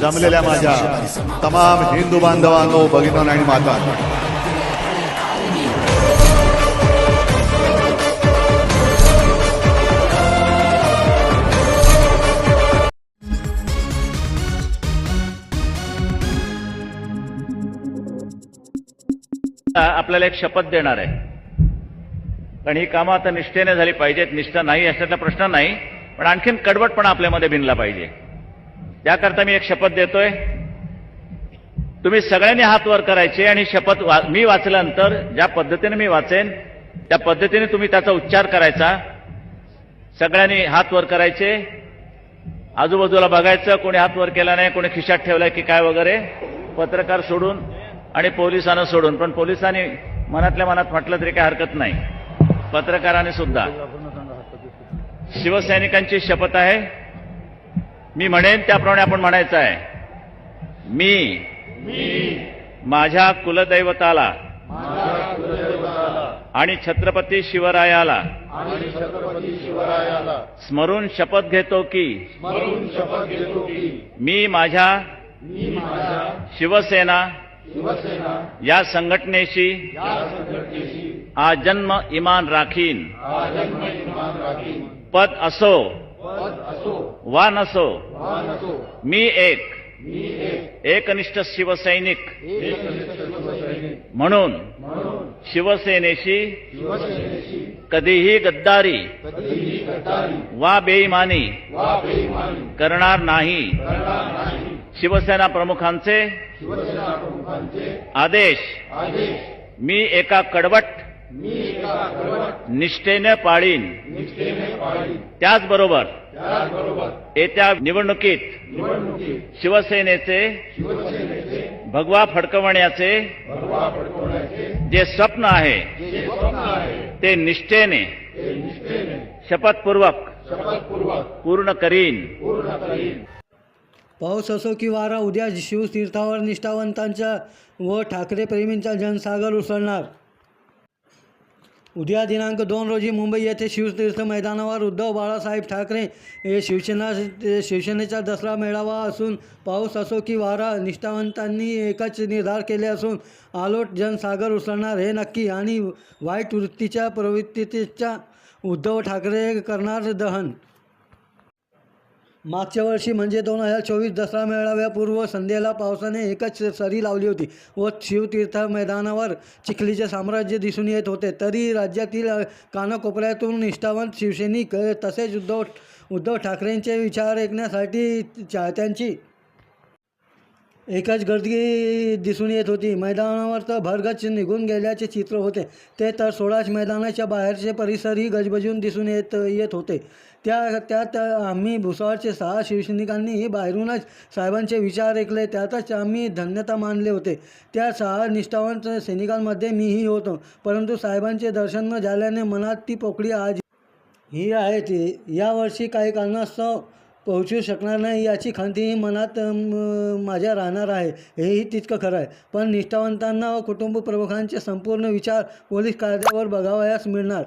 जमलेल्या माझ्या तमाम हिंदू बांधवांनो भगिनी आणि माता. आपल्याला एक शपथ देणार आहे. कारण ही कामं आता निष्ठेने झाली पाहिजेत. निष्ठा नाही अशातला प्रश्न नाही पण आणखीन कडवटपणा आपल्यामध्ये भिनला पाहिजे. त्याकरता मी एक शपथ देतोय. तुम्ही सगळ्यांनी हात वर करायचे आणि शपथ वा- मी वाचल्यानंतर ज्या पद्धतीने मी वाचेन त्या पद्धतीने तुम्ही त्याचा उच्चार करायचा. सगळ्यांनी हात वर करायचे. आजूबाजूला बघायचं कोणी हात वर केला नाही कोणी खिशात ठेवलाय की काय वगैरे. पत्रकार सोडून आणि पोलिसांना सोडून. पण पोलिसांनी मनातल्या मनात म्हटलं तरी काय हरकत नाही. पत्रकारांनी सुद्धा. शिवसैनिकांची शपथ आहे. मी म्हणेन त्याप्रमाणे आपण म्हणायचं आहे. मी. माझ्या कुलदैवताला. आणि छत्रपती शिवरायाला. स्मरून शपथ घेतो की. मी माझ्या. शिवसेना. या संघटनेशी. आजन्म इमान राखीन. पद असो. वा नसो मी एक. एकनिष्ठ शिवसैनिक. म्हणून शिवसेनेशी कधीही गद्दारी वा बेईमानी करणार नाही. शिवसेना प्रमुखांचे आदेश. मी एका कडवट निष्ठेने पाळीन. त्याचबरोबर येत्या निवडणुकीत शिवसेनेचे भगवा फडकवण्याचे जे स्वप्न आहे ते निष्ठेने शपथपूर्वक पूर्ण करीन. पाऊस असो की वारा उद्या शिवतीर्थावर निष्ठावंतांचा व ठाकरे प्रेमींचा जनसागर उसळणार. उद्या दिनांक दोन रोजी मुंबई येथे शिवतीर्थ मैदानावर उद्धव बाळासाहेब ठाकरे हे शिवसेना शिवसेनेचा दसरा मेळावा असून पाऊस असो की वारा निष्ठावंतांनी एकच निर्धार केले असून आलोट जनसागर उसळणार हे नक्की आणि वाईट वृत्तीच्या प्रवृत्तीच्या उद्धव ठाकरे करणार दहन मागच्या वर्षी म्हणजे दोन हजार चोवीस दसरा मेळाव्यापूर्व संध्येला पावसाने एकच सरी लावली होती व शिवतीर्थ मैदानावर चिखलीचे साम्राज्य दिसून येत होते. तरी राज्यातील कानाकोपऱ्यातून निष्ठावंत शिवसैनिक तसेच उद्धव उद्धव ठाकरेंचे विचार ऐकण्यासाठी चाहत्यांची एकच गर्दी दिसून येत होती. मैदानावर तर भरगच निघून गेल्याचे चित्र होते. ते तर सोळाच मैदानाच्या बाहेरचे परिसरही गजबजून दिसून येत येत होते. त्या त्यात आम्ही भुसावळचे सहा शिवसैनिकांनीही बाहेरूनच साहेबांचे विचार ऐकले. त्यातच आम्ही धन्यता मानले होते. त्या सहा निष्ठावंत सैनिकांमध्ये मीही होतो. परंतु साहेबांचे दर्शन न झाल्याने मनात ती पोकळी आज ही आहे. ती यावर्षी काही कारणास्तव पोहोचू शकणार नाही याची खंतीही मनात माझ्या राहणार आहे. हेही तितकं खरं आहे. पण निष्ठावंतांना व कुटुंब प्रमुखांचे संपूर्ण विचार पोलीस कायद्यावर बघावयास मिळणार.